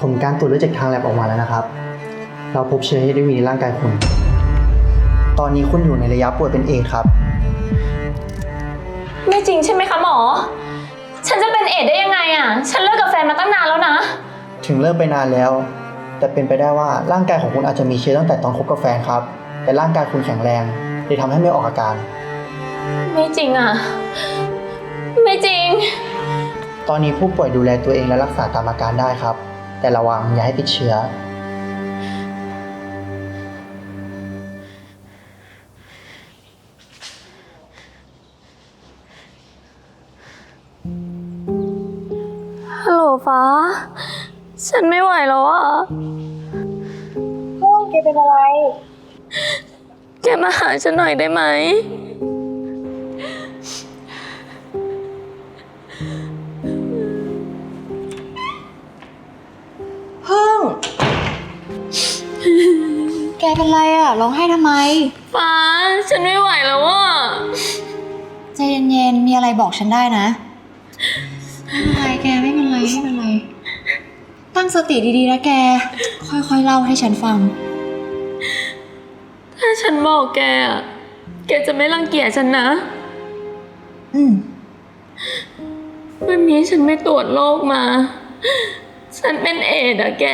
ผลการตรวจเลือดจากทางแลบออกมาแล้วนะครับ เราพบเชื้อ HIV ในร่างกายคุณ ตอนนี้คุณอยู่ในระยะป่วยเป็นเอดส์ครับ ไม่จริงใช่ไหมคะหมอ ฉันจะเป็นเอดส์ได้ยังไงอะ ฉันเลิกกับแฟนมาตั้งนานแล้วนะ ถึงเลิกไปนานแล้ว แต่เป็นไปได้ว่าร่างกายของคุณอาจจะมีเชื้อตั้งแต่ตอนคบกับแฟนครับ แต่ร่างกายคุณแข็งแรงเลยทำให้ไม่ออกอาการ ไม่จริงอะ ไม่จริง ตอนนี้ผู้ป่วยดูแลตัวเองและรักษาตามอาการได้ครับ แต่ระวังอย่าให้ติดเชื้อ ฮัลโหลฟ้า ฉันไม่ไหวแล้วอะพวกแกเป็นอะไร แกมาหาฉันหน่อยได้ไหม แกเป็นไรอะร้องไห้ทำไม ฟ้า ฉันไม่ไหวแล้วอะ ใจเย็นๆ มีอะไรบอกฉันได้นะ ไม่เป็นไรแกไม่เป็นไรไม่เป็นไร ตั้งสติดีๆนะแก ค่อยๆ เล่าให้ฉันฟัง ถ้าฉันบอกแกอะ แกจะไม่รังเกียจฉันนะ อืม วันนี้ฉันไม่ตรวจโรคมา ฉันเป็นเอดส์อะแก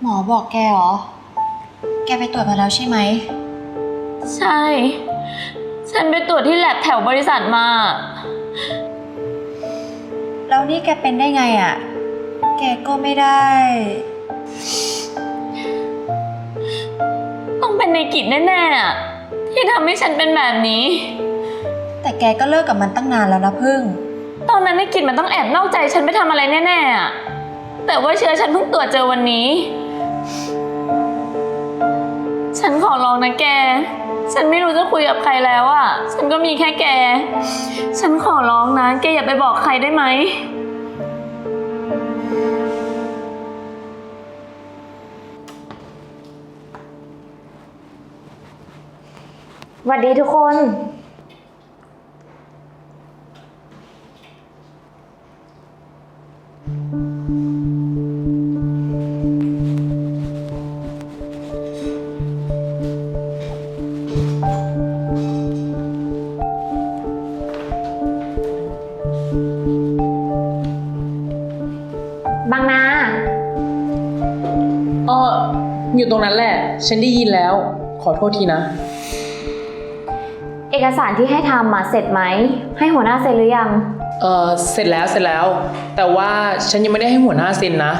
หมอบอกแกเหรอ แกไปตรวจมาแล้วใช่ไหม ใช่ ฉันไปตรวจที่แลบแถวบริษัทมา แล้วนี่แกเป็นได้ไงอะ แกก็ไม่ได้ ต้องเป็นในกิจแน่ๆอะที่ทำให้ฉันเป็นแบบนี้ แต่แกก็เลิกกับมันตั้งนานแล้วนะพึ่ง ตอนนั้นในกิจมันต้องแอบนอกใจฉันไปทำอะไรแน่ๆอะแต่ว่าเชื้อฉันเพิ่งตรวจเจอวันนี้ ฉันขอร้องนะแก ฉันไม่รู้จะคุยกับใครแล้วอะฉันก็มีแค่แก ฉันขอร้องนะ แกอย่าไปบอกใครได้ไหม สวัสดีทุกคน บางนา เอออยู่ตรงนั้นแหละ ฉันได้ยินแล้ว ขอโทษทีนะ เอกสารที่ให้ทำมาเสร็จไหม ให้หัวหน้าเซ็นหรือยัง เออเสร็จแล้วเสร็จแล้ว แต่ว่าฉันยังไม่ได้ให้หัวหน้าเซ็นนะ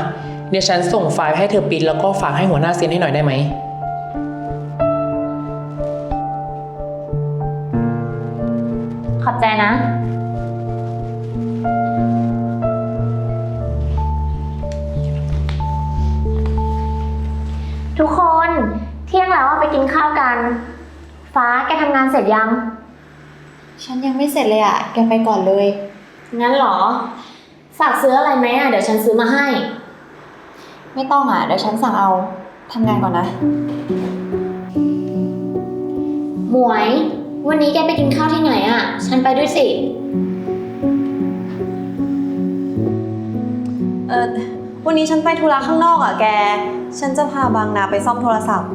เดี๋ยวฉันส่งไฟล์ให้เธอปริ้นแล้วก็ฝากให้หัวหน้าเซ็นให้หน่อยได้ไหม ขอบใจนะ ทุกคนเที่ยงแล้วอะไปกินข้าวกัน ฟ้าแกทำงานเสร็จยัง ฉันยังไม่เสร็จเลยอะแกไปก่อนเลย งั้นเหรอ ฝากซื้ออะไรไหมอะ เดี๋ยวฉันซื้อมาให้ ไม่ต้องอะ เดี๋ยวฉันสั่งเอา ทำงานก่อนนะ หมวย วันนี้แกไปกินข้าวที่ไหนอะ ฉันไปด้วยสิ เออวันนี้ฉันไปธุระข้างนอกอะแก ฉันจะพาบางนาไปซ่อมโทรศัพท์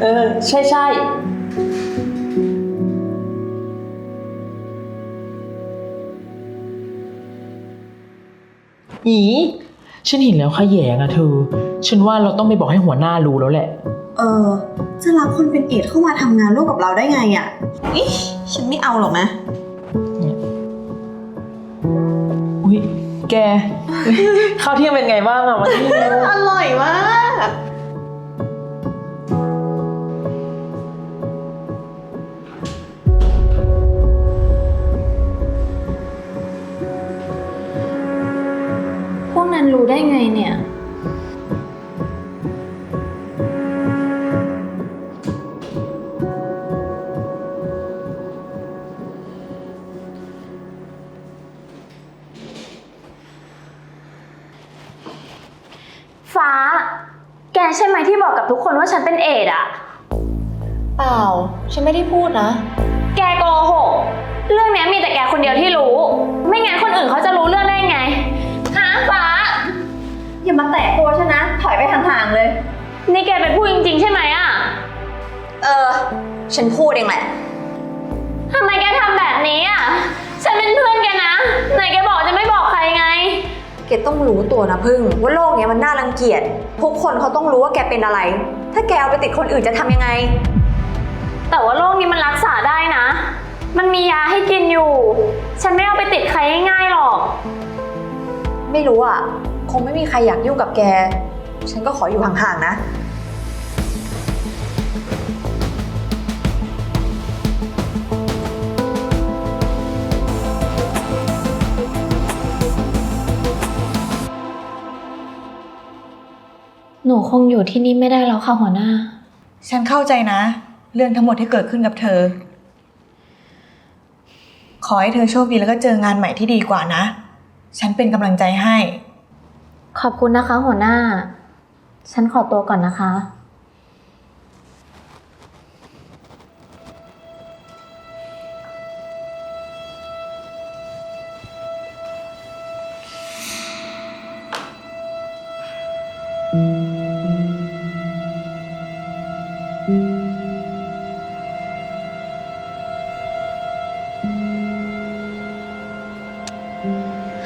เออ ใช่ใช่ อีฉันเห็นแล้วขยแยงอะเธอ ฉันว่าเราต้องไปบอกให้หัวหน้ารู้แล้วแหละ เออ จะรับคนเป็นเอดส์เข้ามาทำงานร่วมกับเราได้ไงอะอิฉันไม่เอาหรอกนะ อุ้ยแก ข้าวเที่ยงเป็นไงบ้างอะวันนี้ อร่อยมาก นั้นรู้ได้ไงเนี่ย ฉันพูดเองแหละ ทำไมแกทำแบบนี้อะ ฉันเป็นเพื่อนแกนะ ไหนแกบอกจะไม่บอกใครไง แกต้องรู้ตัวนะพึ่ง ว่าโลกเนี้ยมันน่ารังเกียจ ทุกคนเขาต้องรู้ว่าแกเป็นอะไร ถ้าแกเอาไปติดคนอื่นจะทำยังไง แต่ว่าโรคนี้มันรักษาได้นะ มันมียาให้กินอยู่ ฉันไม่เอาไปติดใครง่ายๆหรอก ไม่รู้อะ คงไม่มีใครอยากยุ่งกับแก ฉันก็ขออยู่ห่างๆนะ หนูคงอยู่ที่นี่ไม่ได้แล้วค่ะหัวหน้า ฉันเข้าใจนะ เรื่องทั้งหมดที่เกิดขึ้นกับเธอ ขอให้เธอโชคดีแล้วก็เจองานใหม่ที่ดีกว่านะ ฉันเป็นกำลังใจให้ ขอบคุณนะคะหัวหน้า ฉันขอตัวก่อนนะคะ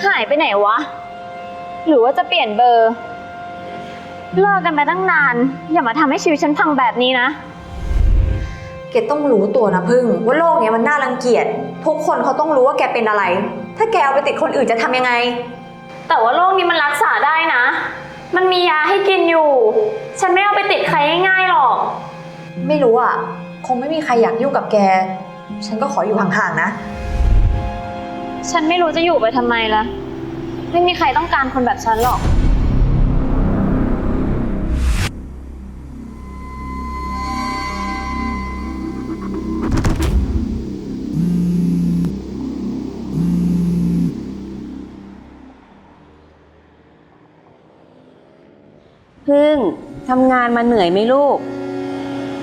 หายไปไหนวะ หรือว่าจะเปลี่ยนเบอร์ เลิกกันไปตั้งนาน อย่ามาทำให้ชีวิตฉันพังแบบนี้นะ แกต้องรู้ตัวนะพึ่ง ว่าโลกเนี้ยมันน่ารังเกียจ ทุกคนเขาต้องรู้ว่าแกเป็นอะไร ถ้าแกเอาไปติดคนอื่นจะทำยังไง แต่ว่าโรคนี้มันรักษาได้นะ มันมียาให้กินอยู่ ฉันไม่เอาไปติดใครง่ายๆหรอก ไม่รู้อะ คงไม่มีใครอยากยุ่งกับแก ฉันก็ขออยู่ห่างๆนะ ฉันไม่รู้จะอยู่ไปทำไมละไม่มีใครต้องการคนแบบฉันหรอก พึ่งทำงานมาเหนื่อยไหมลูก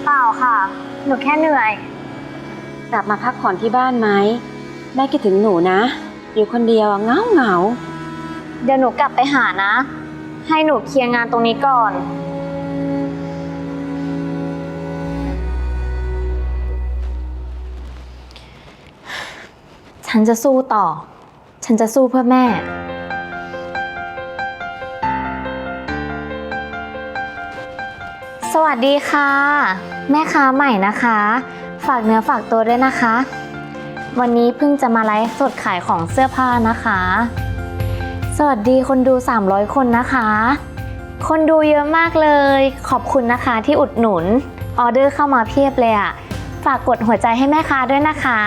เปล่าค่ะ หนูแค่เหนื่อย กลับมาพักผ่อนที่บ้านไหม แม่คิดถึงหนูนะ อยู่คนเดียวอะเหงาเหงาเดี๋ยวหนูกลับไปหานะ ให้หนูเคลียร์งานตรงนี้ก่อน ฉันจะสู้ต่อ ฉันจะสู้เพื่อแม่ สวัสดีค่ะ แม่ค้าใหม่นะคะ ฝากเนื้อฝากตัวด้วยนะคะ วันนี้เพิ่งจะมาไลฟ์สดขายของเสื้อผ้านะคะ สวัสดีคนดู 300 คนนะคะ คนดูเยอะมากเลย ขอบคุณนะคะที่อุดหนุน ออเดอร์เข้ามาเพียบเลยอะฝากกดหัวใจให้แม่ค้าด้วยนะคะ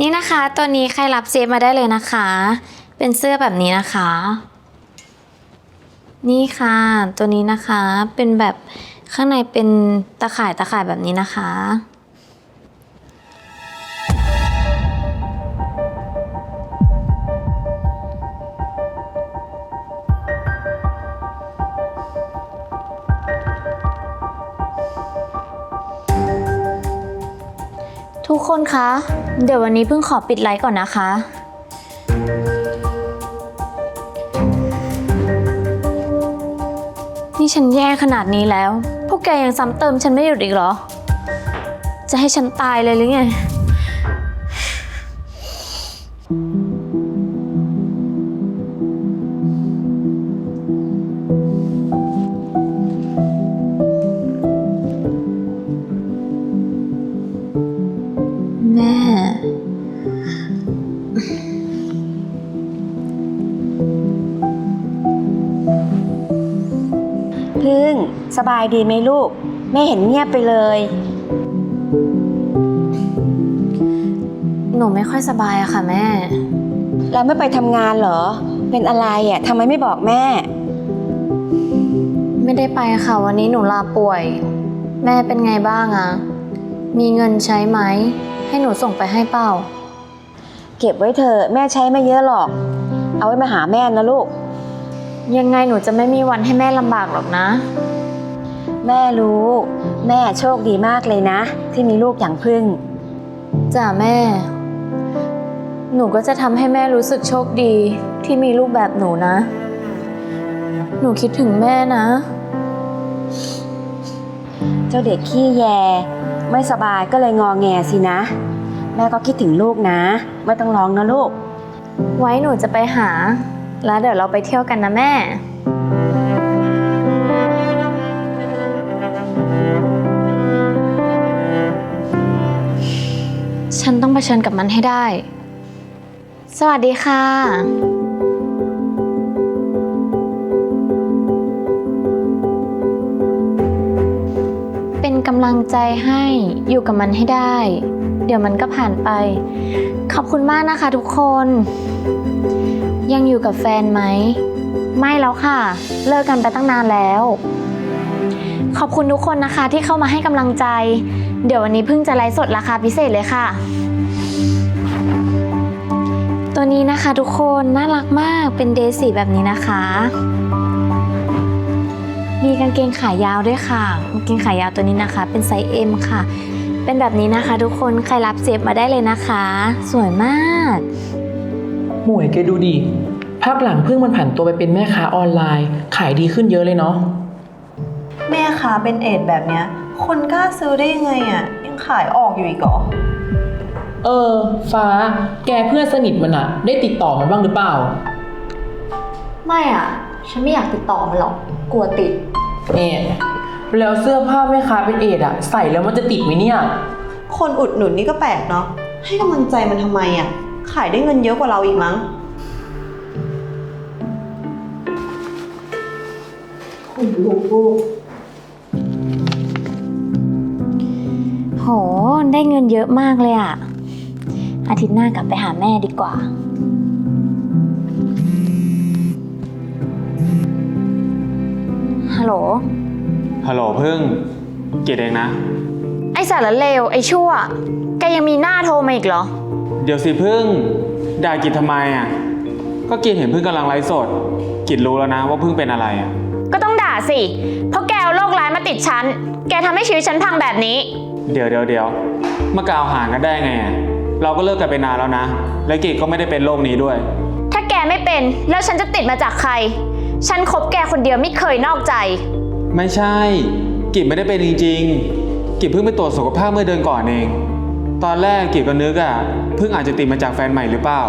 นี่นะคะตัวนี้ใครรับเซฟมาได้เลยนะคะ เป็นเสื้อแบบนี้นะคะ นี่ค่ะ ตัวนี้นะคะเป็นแบบ ข้างในเป็นตะข่ายตะข่ายแบบนี้นะคะ ทุกคนคะ เดี๋ยววันนี้เพิ่งขอปิดไลฟ์ก่อนนะคะนี่ฉันแย่ขนาดนี้แล้ว วกแกยังซ้ำเติมฉันไม่หยุดอีกเหรอ จะให้ฉันตายเลยหรือไงายดีไหมลูก แม่เห็นเงียบไปเลย หนูไม่ค่อยสบายอะค่ะแม่เราไม่ไปทำงานเหรอ เป็นอะไรอะทำไมไม่บอกแม่ ไม่ได้ไปค่ะ วันนี้หนูลาป่วย แม่เป็นไงบ้างอะมีเงินใช้ไหม ให้หนูส่งไปให้เปล่า เก็บไว้เถอะแม่ใช้ไม่เยอะหรอก เอาไว้มาหาแม่นะลูก ยังไงหนูจะไม่มีวันให้แม่ลำบากหรอกนะ แม่รู้ แม่โชคดีมากเลยนะ ที่มีลูกอย่างพึ่ง จ้ะแม่ หนูก็จะทำให้แม่รู้สึกโชคดีที่มีลูกแบบหนูนะ หนูคิดถึงแม่นะ เจ้าเด็กขี้แย ไม่สบายก็เลยงอแงสินะ แม่ก็คิดถึงลูกนะ ไม่ต้องร้องนะลูก ไว้หนูจะไปหา แล้วเดี๋ยวเราไปเที่ยวกันนะแม่ ชิญกับมันให้ได้ สวัสดีค่ะ เป็นกำลังใจให้อยู่กับมันให้ได้ เดี๋ยวมันก็ผ่านไป ขอบคุณมากนะคะทุกคน ยังอยู่กับแฟนไหม ไม่แล้วค่ะ เลิกกันไปตั้งนานแล้วขอบคุณทุกคนนะคะที่เข้ามาให้กำลังใจ เดี๋ยววันนี้เพิ่งจะไลฟ์สดราคาพิเศษเลยค่ะ ตัวนี้นะคะทุกคนน่ารักมากเป็นเดซี่แบบนี้นะคะ มีกางเกงขายาวด้วยค่ะกางเกงขายาวตัวนี้นะคะ เป็นไซส์ M ค่ะ เป็นแบบนี้นะคะ ทุกคนใครรับเซฟมาได้เลยนะคะ สวยมาก หมวยแกดูดิภาคหลังเพิ่งมันผันตัวไปเป็นแม่ค้าออนไลน์ ขายดีขึ้นเยอะเลยเนาะแม่ค้าเป็นเอดแบบเนี้ย คนกล้าซื้อได้ยังไงอะยังขายออกอยู่อีกเหรอ เออ ฟ้า แกเพื่อนสนิทมันอะได้ติดต่อมันบ้างหรือเปล่า ไม่อะ ฉันไม่อยากติดต่อมันหรอก กลัวติด เอ็ดแล้วเสื้อผ้าแม่ค้าเป็นเอ็ดอะใส่แล้วมันจะติดไหมเนี่ย คนอุดหนุนนี่ก็แปลกเนาะ ให้กำลังใจมันทำไมอะ ขายได้เงินเยอะกว่าเราอีกมั้งโห ได้เงินเยอะมากเลยอะ อาทิตย์หน้ากลับไปหาแม่ดีกว่า ฮัลโหล ฮัลโหลพึ่งเกดเองนะ ไอสารเลว ไอชั่ว แกยังมีหน้าโทรมาอีกเหรอ เดี๋ยวสิพึ่งด่ากิดทำไมอะ ก็กิดเห็นพึ่งกำลังไลฟ์สด กิดรู้แล้วนะว่าพึ่งเป็นอะไรอะ ก็ต้องด่าสิ เพราะแกเอาโรคร้ายมาติดฉัน แกทำให้ชีวิตฉันพังแบบนี้ เดี๋ยวเดี๋ยวเดี๋ยวมากล่าวหากันได้ไงอะ เราก็เลิกกันไปนานแล้วนะ และกิดก็ไม่ได้เป็นโรคนี้ด้วย ถ้าแกไม่เป็นแล้วฉันจะติดมาจากใคร ฉันคบแกคนเดียวไม่เคยนอกใจ ไม่ใช่ กิดไม่ได้เป็นจริงๆกิดเพิ่งไปตรวจสุขภาพเมื่อเดือนก่อนเอง ตอนแรกกิดก็นึกอะพึ่งอาจจะติดมาจากแฟนใหม่หรือเปล่า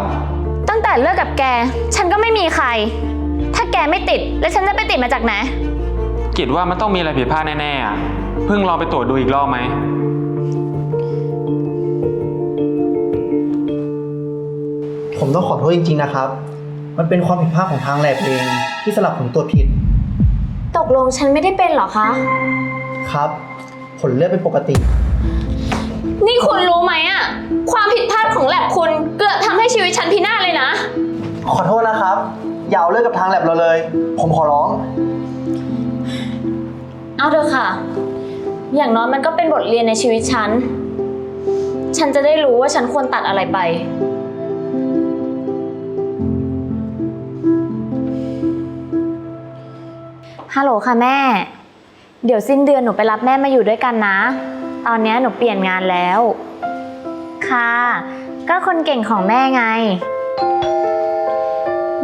ตั้งแต่เลิกกับแก ฉันก็ไม่มีใคร ถ้าแกไม่ติดแล้วฉันจะไปติดมาจากไหน กิดว่ามันต้องมีอะไรผิดพลาดแน่ๆอะพึ่งลองไปตรวจดูอีกรอบไหม ผมต้องขอโทษจริงๆนะครับ มันเป็นความผิดพลาดของทางแลบเองที่สลับผลตรวจผิด ตกลงฉันไม่ได้เป็นเหรอคะ ครับ ผลเลือดเป็นปกติ นี่คุณรู้ไหมอะความผิดพลาดของแลบคุณเกือบทำให้ชีวิตฉันพินาศเลยนะ ขอโทษนะครับ อย่าเอาเลิกกับทางแลบเราเลย ผมขอร้อง เอาเถอะค่ะ อย่างน้อยมันก็เป็นบทเรียนในชีวิตฉัน ฉันจะได้รู้ว่าฉันควรตัดอะไรไป ฮัลโหลค่ะแม่ เดี๋ยวสิ้นเดือนหนูไปรับแม่มาอยู่ด้วยกันนะ ตอนนี้หนูเปลี่ยนงานแล้ว ค่ะ ก็คนเก่งของแม่ไง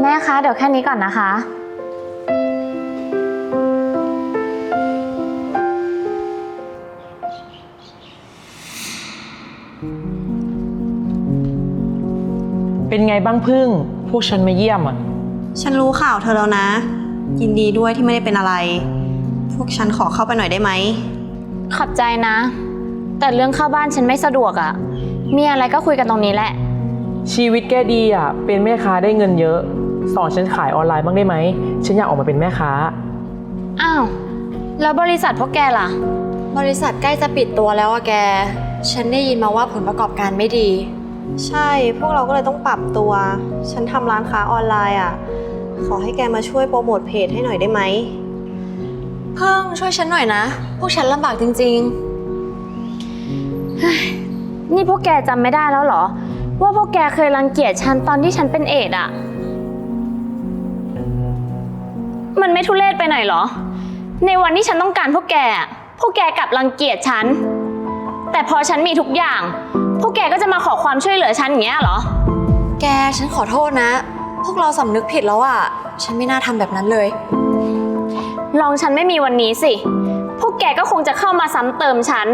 แม่คะเดี๋ยวแค่นี้ก่อนนะคะ เป็นไงบ้างพึ่ง พวกฉันมาเยี่ยมอะฉันรู้ข่าวเธอแล้วนะ ยินดีด้วยที่ไม่ได้เป็นอะไร พวกฉันขอเข้าไปหน่อยได้ไหม ขอบใจนะ แต่เรื่องเข้าบ้านฉันไม่สะดวกอะ่ะ มีอะไรก็คุยกันตรงนี้แหละ ชีวิตแกดีอะเป็นแม่ค้าได้เงินเยอะ สอนฉันขายออนไลน์บ้างได้ไหม ฉันอยากออกมาเป็นแม่ค้า อ้าว แล้วบริษัทพวกแกล่ะ บริษัทใกล้จะปิดตัวแล้วอะแก ฉันได้ยินมาว่าผลประกอบการไม่ดี ใช่ พวกเราก็เลยต้องปรับตัว ฉันทำร้านค้าออนไลน์อะ ขอให้แกมาช่วยโปรโมทเพจให้หน่อยได้ไหม เพิ่งช่วยฉันหน่อยนะ พวกฉันลำบากจริงนี่พวกแกจำไม่ได้แล้วเหรอ ว่าพวกแกเคยรังเกียจฉันตอนที่ฉันเป็นเอดอะมันไม่ทุเรศไปหน่อยเหรอ ในวันที่ฉันต้องการพวกแกอะพวกแกกลับรังเกียจฉัน แต่พอฉันมีทุกอย่าง พวกแกก็จะมาขอความช่วยเหลือฉันอย่างเงี้ยเหรอ ๆ แกฉันขอโทษนะ พวกเราสำนึกผิดแล้วอะฉันไม่น่าทำแบบนั้นเลย ลองฉันไม่มีวันนี้สิ พวกแกก็คงจะเข้ามาซ้ำเติมฉัน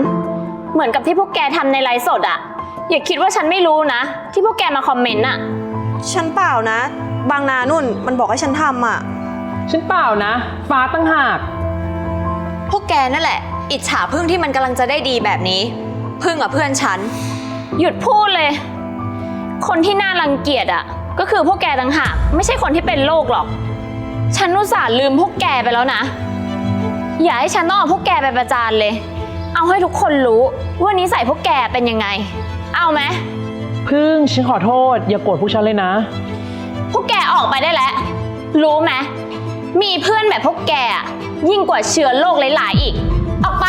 เหมือนกับที่พวกแกทำในไลฟ์สดอะอย่าคิดว่าฉันไม่รู้นะ ที่พวกแกมาคอมเมนต์อะฉันเปล่านะ บางนานุ่นมันบอกให้ฉันทำอะฉันเปล่านะ ฟ้าตั้งหาก พวกแกนั่นแหละ อิจฉาพึ่งที่มันกำลังจะได้ดีแบบนี้ พึ่งอะเพื่อนฉัน หยุดพูดเลย คนที่น่ารังเกียจอะ ก็คือพวกแกต่างหากไม่ใช่คนที่เป็นโรคหรอก ฉันอุตส่าห์ลืมพวกแกไปแล้วนะ อย่าให้ฉันต้องเอาพวกแกไปประจานเลย เอาให้ทุกคนรู้ว่านิสัยพวกแกเป็นยังไง เอาไหมพึ่งฉันขอโทษ อย่าโกรธพวกฉันเลยนะ พวกแกออกไปได้แล้ว รู้ไหมมีเพื่อนแบบพวกแกอะยิ่งกว่าเชื้อโรคหลายๆอีก ออกไป